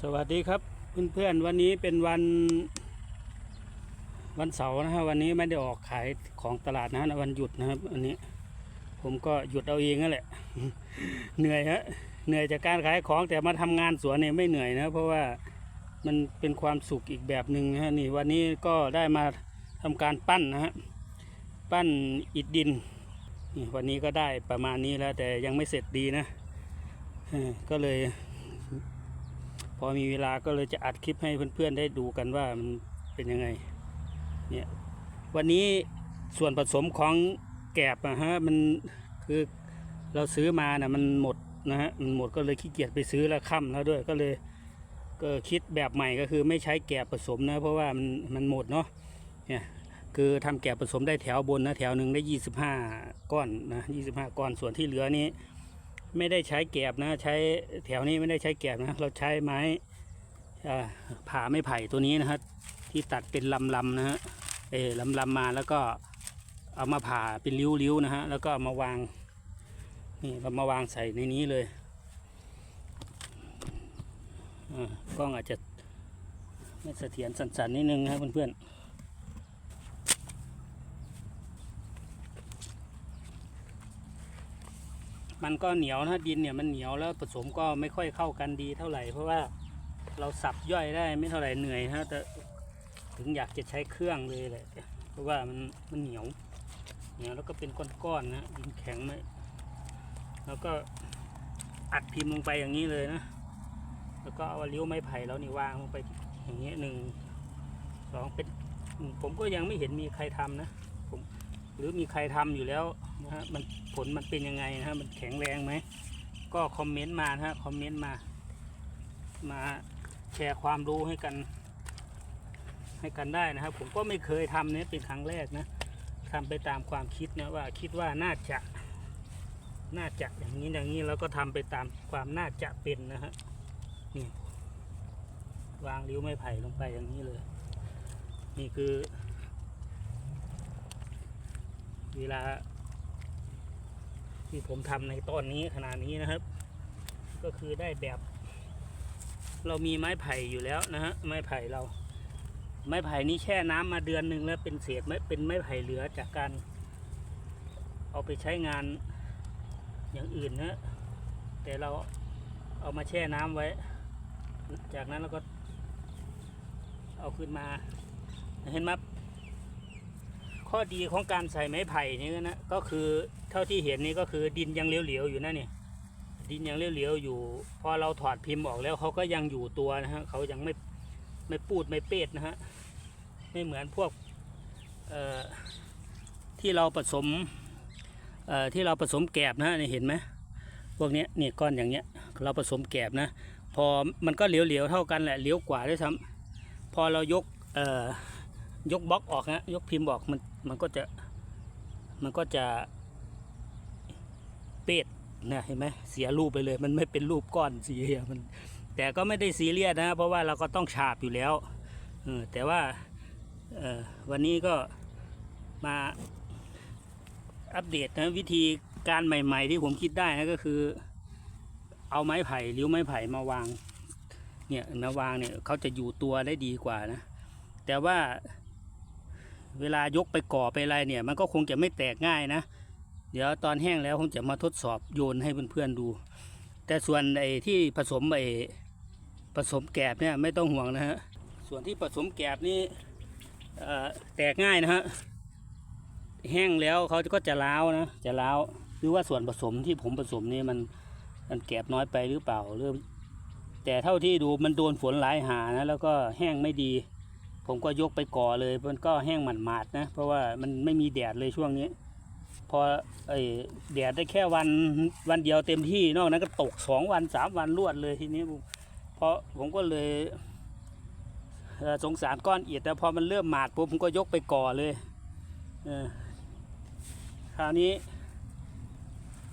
สวัสดีครับเพื่อนๆวันนี้เป็นวัน วันเสาร์นะฮะวันนี้ไม่ได้ออกขายของตลาดนะฮะวันหยุดนะครับอันนี้ ผมก็หยุดเอาเองนั่นแหละ เหนื่อยฮะเหนื่อยจากการขายของแต่มาทำงานสวนเนี่ยไม่เหนื่อยนะ เพราะว่ามันเป็นความสุขอีกแบบหนึ่งนะฮะนี่วันนี้ก็ได้มาทำการปั้นนะฮะปั้นอิฐดินนี่วันนี้ก็ได้ประมาณนี้แล้วแต่ยังไม่เสร็จดีนะก็เลย อมีเวลาก็เลยจะอัดคลิปให้เพื่อนๆได้ดูกันว่ามันเป็นยังไงเนี่ยวันนี้ส่วนผสมของแกบนะฮะมันคือเราซื้อมานะมันหมดนะฮะมันหมดก็เลยขี้เกียจไปซื้อแล้วค่ำแล้วด้วยก็เลยก็คิดแบบใหม่ก็คือไม่ใช้แกบผสมนะเพราะว่ามันมันหมดเนาะเนี่ยคือทำแกบผสมได้แถวบนนะแถวหนึ่งได้ 25 ก้อนนะ25 ก้อนส่วนที่เหลือนี้ ไม่ได้ใช้แกบนะ ใช้แถวนี้ไม่ได้ใช้แกบนะ เราใช้ไม้ผ่าไม้ไผ่ตัวนี้นะครับที่ตัดเป็นลำลำนะฮะเออลำลำมาแล้วก็เอามาผ่าเป็นริ้วๆนะฮะแล้วก็ามาวางนี่เรามาวางใส่ในนี้เลยอ่ากล้องอาจจะไม่เสถียรสั่นๆนิดนึงนะเพื่อนๆ มันก็เหนียวนะดินเนี่ยมันเหนียวแล้วผสมก็ไม่ค่อยเข้ากันดีเท่าไหร่ เพราะว่าเราสับย่อยได้ไม่เท่าไหร่เหนื่อยฮะแต่ถึงอยากจะใช้เครื่องเลยแหละเพราะว่ามันมันเหนียวเหนียวแล้วก็เป็นก้อนๆนะดินแข็งไหมแล้วก็อัดพิมพ์ลงไปอย่างนี้เลยนะ แล้วก็เอาเลี้ยวไม้ไผ่แล้วนี่วางลงไปอย่างนี้หนึ่งสองเป็นผมก็ยังไม่เห็นมีใครทำนะ หรือมีใครทำอยู่แล้วนะฮะมันผลมันเป็นยังไงนะฮะมันแข็งแรงไหมก็คอมเมนต์มานะฮะคอมเมนต์มา มาแชร์ความรู้ให้กัน ให้กันได้นะครับ ผมก็ไม่เคยทำเนี่ยเป็นครั้งแรกนะทำไปตามความคิดนะว่าคิดว่าน่าจะน่าจะอย่างนี้อย่างนี้แล้วก็ทำไปตามความน่าจะเป็นนะฮะนี่วางริ้วไม้ไผ่ลงไปอย่างนี้เลย นี่คือ เวลา ที่ผมทำในตอนนี้ขนาดนี้นะครับ ก็คือได้แบบ เรามีไม้ไผ่อยู่แล้วนะฮะไม้ไผ่เรา ไม้ไผ่นี้แช่น้ำมาเดือนหนึ่งแล้วเป็นเศษไม้เป็นไม้ไผ่เหลือจากการ เอาไปใช้งานอย่างอื่นนะแต่เราเอามาแช่น้ำไว้ จากนั้นเราก็เอาขึ้นมา เห็นไหม ข้อดีของการใส่ไม้ไผ่นี่นะก็คือเท่าที่เห็นนี่ก็คือดินยังเหลวๆอยู่นะเนี่ดินยังเหลวๆอยู่ พอเราถอดพิมพ์ออกแล้วเขาก็ยังอยู่ตัวนะฮะเขายังไม่ไม่ปูดไม่เปดนะฮะไม่เหมือนพวกเอ่อที่เราผสมเอ่อที่เราผสมแกบนะฮะนี่เห็นไหมพวกนี้นี่ก้อนอย่างเงี้ยเราผสมแกบนะ พอมันก็เหลวๆเท่ากันแหละเหลวกว่าด้วยซ้ำพอเรายกเอ่อ ยกบล็อกออกนะยกพิมพ์ออกมันมันก็จะมันก็จะเป็ดนะเห็นไหมเสียรูปไปเลย มันไม่เป็นรูปก้อนสีอะมัน แต่ก็ไม่ได้ซีเรียสนะ เพราะว่าเราก็ต้องฉาบอยู่แล้วอแต่ว่าวันนี้ก็มาอัปเดตนะวิธีการใหม่ ๆ ที่ผมคิดได้นะก็คือ เอาไม้ไผ่ริ้วไม้ไผ่มาวางเนี่ยมาวางเนี่ยเขาจะอยู่ตัวได้ดีกว่านะ แต่ว่า เวลายกไปก่อไปอะไรเนี่ย มันก็คงจะไม่แตกง่ายนะ เดี๋ยวตอนแห้งแล้วผมจะมาทดสอบโยนให้เพื่อนๆดู แต่ส่วนไอ้ที่ผสมไอ้ผสมแกบเนี่ยไม่ต้องห่วงนะฮะ ส่วนที่ผสมแกบนี่แตกง่ายนะฮะ แห้งแล้วเขาก็จะล้าวนะ จะล้าว หรือว่าส่วนผสมที่ผมผสมนี่มันมันแกบน้อยไปหรือเปล่าหรือแต่เท่าที่ดูมันโดนฝนหลายหานะแล้วก็แห้งไม่ดี ผมก็ยกไปก่อเลย มันก็แห้งหมันหมาดนะ เพราะว่ามันไม่มีแดดเลยช่วงนี้ พอไอ้แดดได้แค่วันวันเดียวเต็มที่นอกนั้นก็ตกสองวันสามวันรวดเลยทีนี้ผมเพราะผมก็เลยสงสารก้อนเอิฐแต่พอมันเริ่มหมาดปุ๊บผมก็ยกไปก่อเลยคราวนี้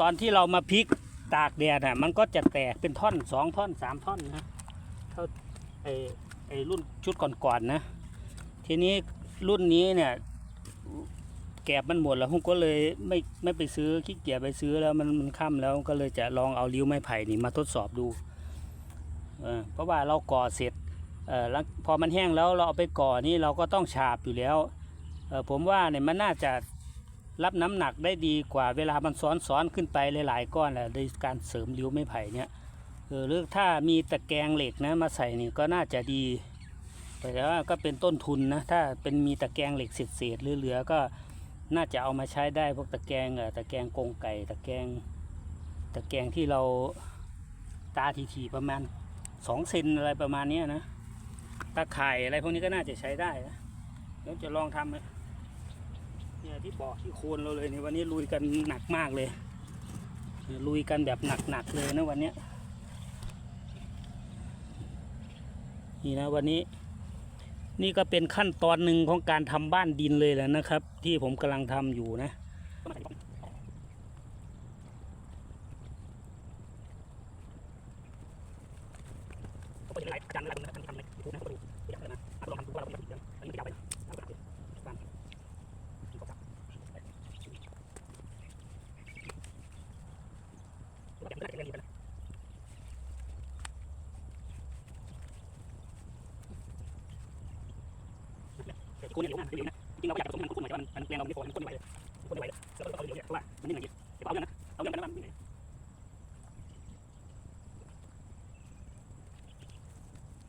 ตอนที่เรามาพลิกตากแดดอะ มันก็จะแตกเป็นท่อนสองท่อนสามท่อนนะเท่าไอ้ไอ้รุ่นชุดก่อนๆนะ ทีนี้รุ่นนี้เนี่ย แกบมันหมดแล้วผมก็เลยไม่ไม่ไปซื้อขี้เกียจไปซื้อแล้วมันมันค่ำแล้วก็เลยจะลองเอาริ้วไม้ไผ่นี่มาทดสอบดูเออเพราะว่าเราก่อเสร็จเออแล้วพอมันแห้งแล้วเราเอาไปก่อนี่เราก็ต้องฉาบอยู่แล้วเออผมว่าเนี่ยมันน่าจะรับน้ำหนักได้ดีกว่าเวลามันซ้อนซ้อนขึ้นไปหลาย ๆ ก้อนแหละโดยการเสริมริ้วไม้ไผ่เนี่ยเออหรือถ้ามีตะแกรงเหล็กนะมาใส่นี่ก็น่าจะดี แต่ว่าก็เป็นต้นทุนนะ ถ้าเป็นมีตะแกรงเหล็กเศษๆเหลือๆก็น่าจะเอามาใช้ได้พวกตะแกรงออตะแกรงกงไก่ ตะแกรงตะแกรงที่เราตาทีๆประมาณสองเซนอะไรประมาณนี้นะตะข่ายอะไรพวกนี้ก็น่าจะใช้ได้นะเดี๋ยวจะลองทำเลยเนี่ยที่บอกที่โคนเราเลยในวันนี้ลุยกันหนักมากเลย ลุยกันแบบหนักๆเลยนะวันนี้นี่นะวันนี้ นี่ก็เป็นขั้นตอนหนึ่งของการทำบ้านดินเลยแหละนะครับ ที่ผมกำลังทำอยู่นะคุณเนี่ยเหลวมาก กูเหลวนะจริงเราอยากผสมมันข้นหน่อยแต่มันมันแรงเราไม่พอมันคนไม่ไหวเลยคนไม่ไหวเลยแล้วก็เอาเดี๋ยวเนี่ยเพราะว่ามันนิ่งอย่างเดียเดี๋ยวเอาเรื่องนะเอาเรื่องไปแล้วมันนิ่ง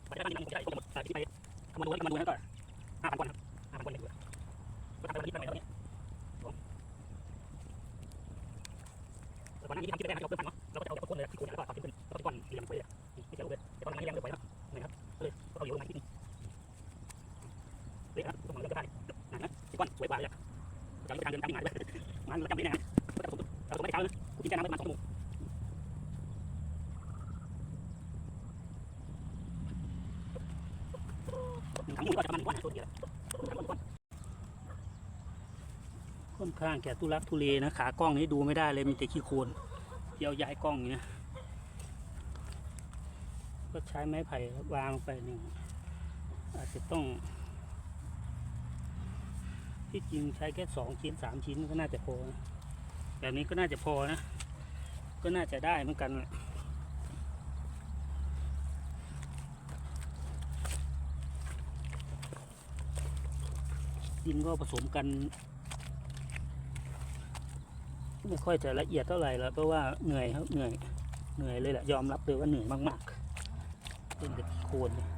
ปัจจัยการกินมันคงจะได้ครบหมดที่ไปคำนวณดูคำนวณดูนั่นก็ นะสิบวันสวยกว่าเลยจะไม่ทางเดินทางที่ไหนเลยมันเราจำได้นะก็จะผมเราไม่ได้เช้านะกูกินแค่น้ำประมาณสองชั่วโมงถังหมูก็จะประมาณวันตัวเดียวค่อนข้างแก่ตุลักทุเลนะขากล้องนี้ดูไม่ได้เลยมีแต่ขี้โคลนเดี๋ยวย้ายกล้องอย่างนี้นะก็ใช้ไม้ไผ่วางไปหนึ่งอาจจะต้อง ที่จริงใช้แค่สองชิ้นสามชิ้นก็น่าจะพอนะแบบนี้ก็น่าจะพอนะ ก็น่าจะได้เหมือนกันแหละดินก็ผสมกัน ไม่ค่อยจะละเอียดเท่าไหร่แล้วเพราะว่าเหนื่อยครับเหนื่อยเหนื่อยเลยแหละยอมรับเลยว่าเหนื่อยมากๆ เป็นแต่โคนเนี่ย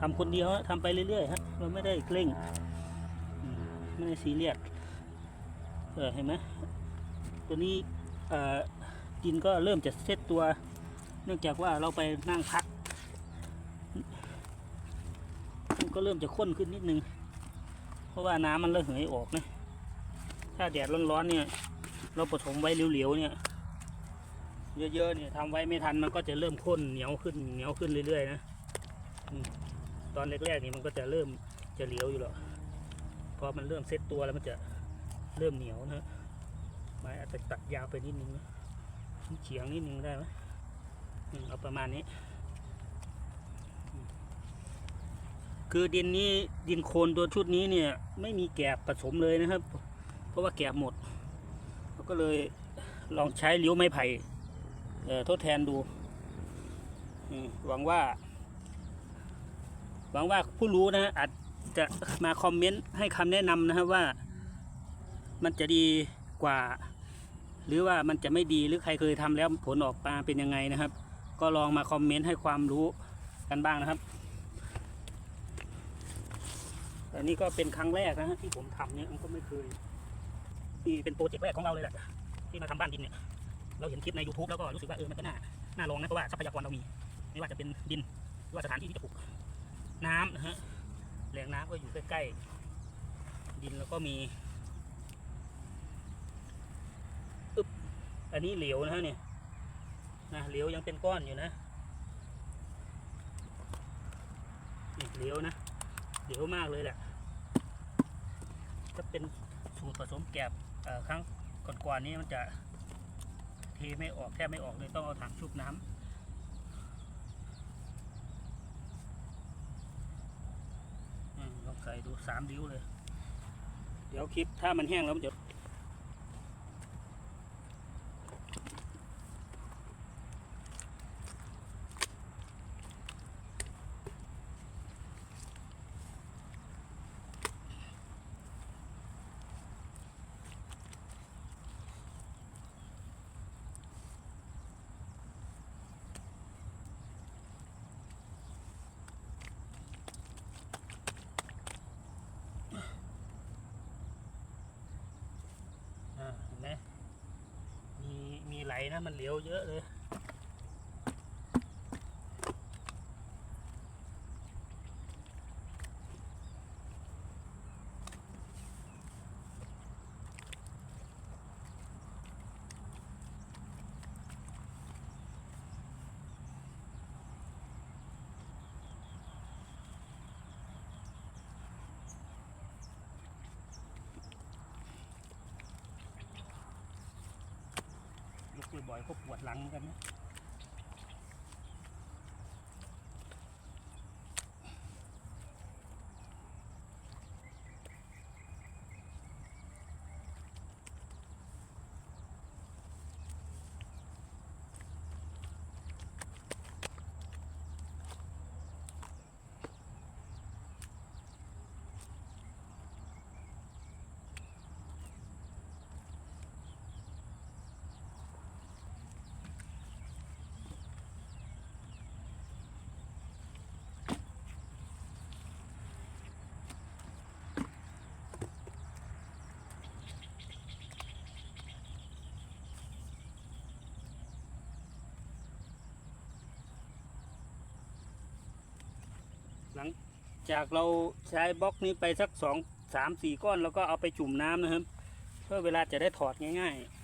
ทำคนเดียวฮะทำไปเรื่อยๆฮะเราไม่ได้เคร่งอืมไม่ได้ซีเรียสเออเห็นไหมตัวนี้เอ่อดินก็เริ่มจะเซตตัว เนื่องจากว่าเราไปนั่งพักมันก็เริ่มจะข้นขึ้นนิดนึง เพราะว่าน้ำมันระเหยออกนะถ้าแดดร้อนๆเนี่ย เราผสมไว้เหลวๆเนี่ยเยอะๆเนี่ยทำไว้ไม่ทันมันก็จะเริ่มข้นเหนียวขึ้นเหนียวขึ้นเรื่อยๆนะ ตอนแรกๆนี่มันก็จะเริ่มจะเหลียวอยู่หรอกพอมันเริ่มเซ็ตตัวแล้วมันจะเริ่มเหนียวนะฮะไม้อาจจะตัดยาวไปนิดนึงนะเฉียงนิดนึงได้ไหมเอาประมาณนี้ คือดินนี้ดินโคลนตัวชุดนี้เนี่ย ไม่มีแกบผสมเลยนะครับ เพราะว่าแกบหมดเราก็เลยลองใช้เลี้ยวไม้ไผ่ทดแทนดูหวังว่า หวังว่าผู้รู้นะ อาจจะมาคอมเมนต์ให้คำแนะนำนะครับว่า มันจะดีกว่า หรือว่ามันจะไม่ดีหรือใครเคยทำแล้วผลออกมาเป็นยังไงนะครับ ก็ลองมาคอมเมนต์ให้ความรู้กันบ้างนะครับอันนี้ก็เป็นครั้งแรกนะฮะที่ผมทำเนี่ยมันก็ไม่เคยนี่เป็นโปรเจกต์แรกของเราเลยแหละที่มาทำบ้านดินเนี่ย เราเห็นคลิปใน YouTube แล้วก็รู้สึกว่าเออมันก็น่าน่าลองนะเพราะว่าทรัพยากรเรามี ไม่ว่าจะเป็นดินหรือว่าสถานที่ที่จะปลูก น้ำนะฮะแหล่งน้ำก็อยู่ใกล้ๆดินแล้วก็มีอึบอันนี้เหลวนะฮะเนี่ยนะเหลวยังเป็นก้อนอยู่นะนี่เหลวนะเหลวมากเลยแหละก็เป็นสูตรผสมแกบครั้งก่อนๆนี้มันจะเทไม่ออกแทบไม่ออกเลยต้องเอาถังชุบน้ำ อืมลอง ใส่ดูสามดิ้วเลย เดี๋ยวคลิปถ้ามันแห้งแล้วมันจะ นะมันเหลวเยอะเลย คือบ่อยเขาปวดหลังเหมือนกันนะ จากเราใช้บล็อกนี้ไปสักสองสามสี่ก้อน แล้วก็เอาไปจุ่มน้ำนะครับ เพื่อเวลาจะได้ถอดง่าย ๆ